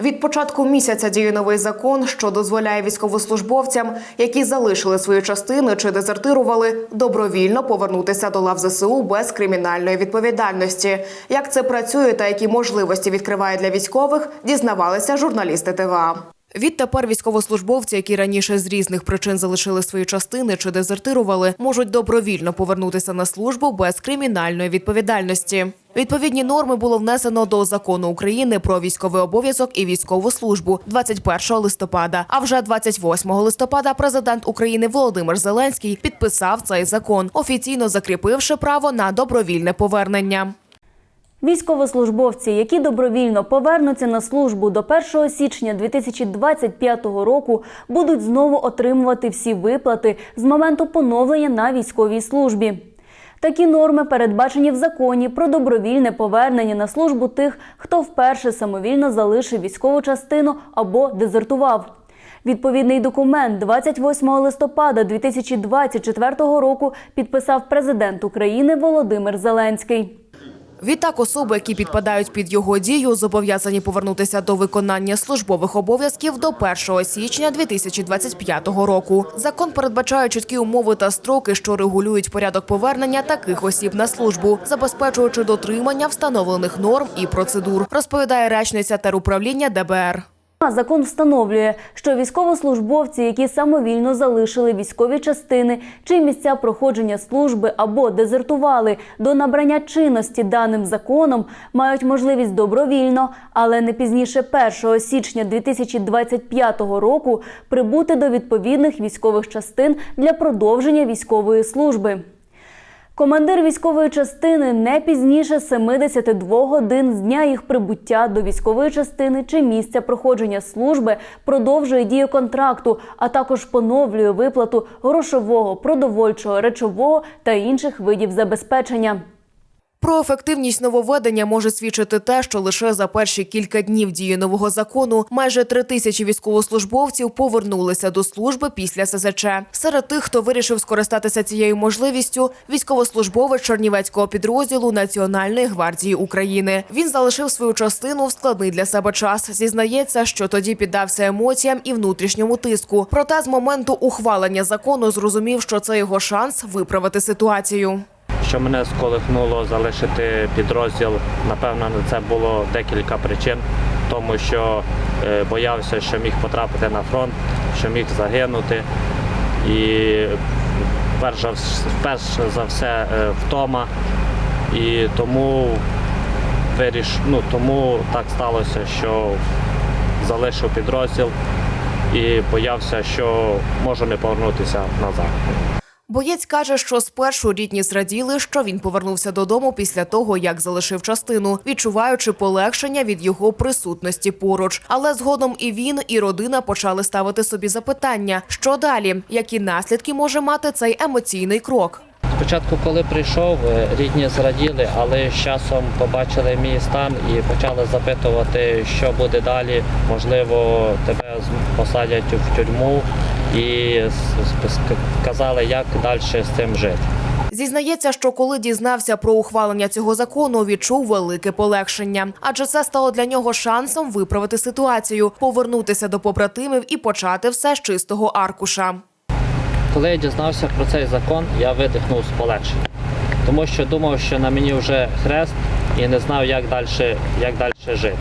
Від початку місяця діє новий закон, що дозволяє військовослужбовцям, які залишили свої частини чи дезертирували, добровільно повернутися до лав ЗСУ без кримінальної відповідальності. Як це працює та які можливості відкриває для військових, дізнавалися журналісти ТВА. Відтепер військовослужбовці, які раніше з різних причин залишили свої частини чи дезертирували, можуть добровільно повернутися на службу без кримінальної відповідальності. Відповідні норми було внесено до закону України про військовий обов'язок і військову службу 21 листопада. А вже 28 листопада президент України Володимир Зеленський підписав цей закон, офіційно закріпивши право на добровільне повернення. Військовослужбовці, які добровільно повернуться на службу до 1 січня 2025 року, будуть знову отримувати всі виплати з моменту поновлення на військовій службі. Такі норми передбачені в законі про добровільне повернення на службу тих, хто вперше самовільно залишив військову частину або дезертував. Відповідний документ 28 листопада 2024 року підписав президент України Володимир Зеленський. Відтак особи, які підпадають під його дію, зобов'язані повернутися до виконання службових обов'язків до 1 січня 2025 року. Закон передбачає чіткі умови та строки, що регулюють порядок повернення таких осіб на службу, забезпечуючи дотримання встановлених норм і процедур, розповідає речниця теруправління ДБР. Закон встановлює, що військовослужбовці, які самовільно залишили військові частини чи місця проходження служби або дезертували до набрання чинності даним законом, мають можливість добровільно, але не пізніше 1 січня 2025 року прибути до відповідних військових частин для продовження військової служби. Командир військової частини не пізніше 72 годин з дня їх прибуття до військової частини чи місця проходження служби продовжує дію контракту, а також поновлює виплату грошового, продовольчого, речового та інших видів забезпечення. Про ефективність нововведення може свідчити те, що лише за перші кілька днів дії нового закону майже три тисячі військовослужбовців повернулися до служби після СЗЧ. Серед тих, хто вирішив скористатися цією можливістю, військовослужбовець Чернівецького підрозділу Національної гвардії України. Він залишив свою частину в складний для себе час. Зізнається, що тоді піддався емоціям і внутрішньому тиску. Проте з моменту ухвалення закону зрозумів, що це його шанс виправити ситуацію. Що мене сколихнуло залишити підрозділ, напевно, на це було декілька причин, тому що е, боявся, що міг потрапити на фронт, що міг загинути. І перш за, все е, втома. І тому виріш, ну, тому так сталося, що залишив підрозділ і боявся, що можу не повернутися назад. Боєць каже, що спершу рідні зраділи, що він повернувся додому після того, як залишив частину, відчуваючи полегшення від його присутності поруч. Але згодом і він, і родина почали ставити собі запитання, що далі, які наслідки може мати цей емоційний крок. Спочатку, коли прийшов, е, рідні зраділи, але з часом побачили мій стан і почали запитувати, що буде далі. Можливо, тебе посадять в тюрму і сказали, як далі з цим жити. Зізнається, що коли дізнався про ухвалення цього закону, відчув велике полегшення, адже це стало для нього шансом виправити ситуацію, повернутися до побратимів і почати все з чистого аркуша. Коли я дізнався про цей закон, я видихнув з полегшенням, тому що думав, що на мені вже хрест і не знав, як далі, як далі жити.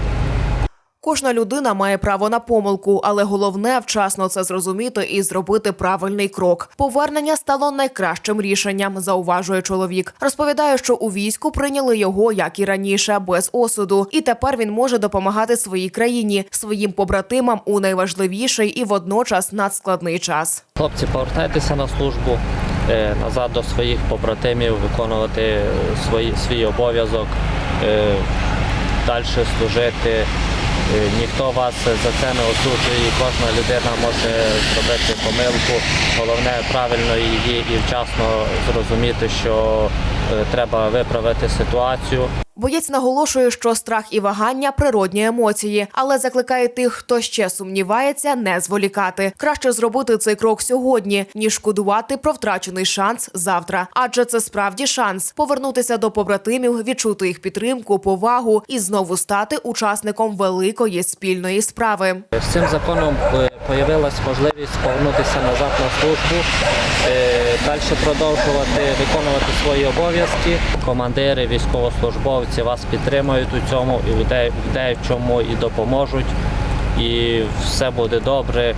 Кожна людина має право на помилку, але головне вчасно це зрозуміти і зробити правильний крок. Повернення стало найкращим рішенням, зауважує чоловік. Розповідає, що у війську прийняли його як і раніше, без осуду, і тепер він може допомагати своїй країні, своїм побратимам у найважливіший і водночас надскладний час. Хлопці, повертайтеся на службу е, назад до своїх побратимів, виконувати е, свої, свій обов'язок, е, далі служити. Е, Ніхто вас за це не осуджує, кожна людина може зробити помилку. Головне правильно її і вчасно зрозуміти, що е, треба виправити ситуацію. Боєць наголошує, що страх і вагання природні емоції, але закликає тих, хто ще сумнівається, не зволікати. Краще зробити цей крок сьогодні, ніж шкодувати про втрачений шанс завтра. Адже це справді шанс повернутися до побратимів, відчути їх підтримку, повагу і знову стати учасником великої спільної справи. З цим законом е, появилась можливість повернутися назад на службу, е, далі продовжувати виконувати свої обов'язки. Командири, військовослужбовці вас підтримують у цьому і в де в чому і допоможуть. І все буде добре.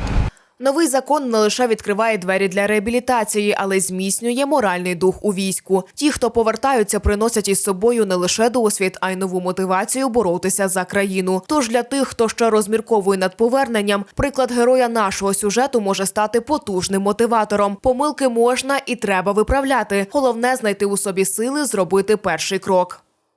Новий закон не лише відкриває двері для реабілітації, але й зміцнює моральний дух у війську. Ті, хто повертаються, приносять із собою не лише досвід, а й нову мотивацію боротися за країну. Тож для тих, хто ще розмірковує над поверненням, приклад героя нашого сюжету може стати потужним мотиватором. Помилки можна і треба виправляти. Головне знайти у собі сили зробити перший крок.